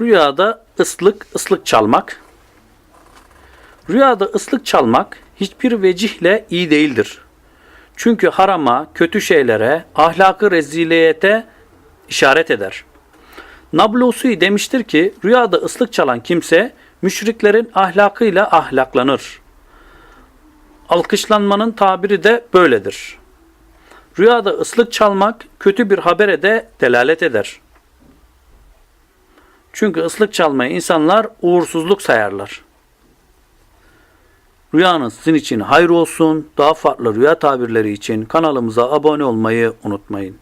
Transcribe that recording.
Rüyada ıslık, ıslık çalmak. Rüyada ıslık çalmak hiçbir vecihle iyi değildir. Çünkü harama, kötü şeylere, ahlakı reziliyete işaret eder. Nablusi demiştir ki rüyada ıslık çalan kimse müşriklerin ahlakıyla ahlaklanır. Alkışlanmanın tabiri de böyledir. Rüyada ıslık çalmak kötü bir habere de delalet eder. Çünkü ıslık çalmayı insanlar uğursuzluk sayarlar. Rüyanız sizin için hayır olsun. Daha farklı rüya tabirleri için kanalımıza abone olmayı unutmayın.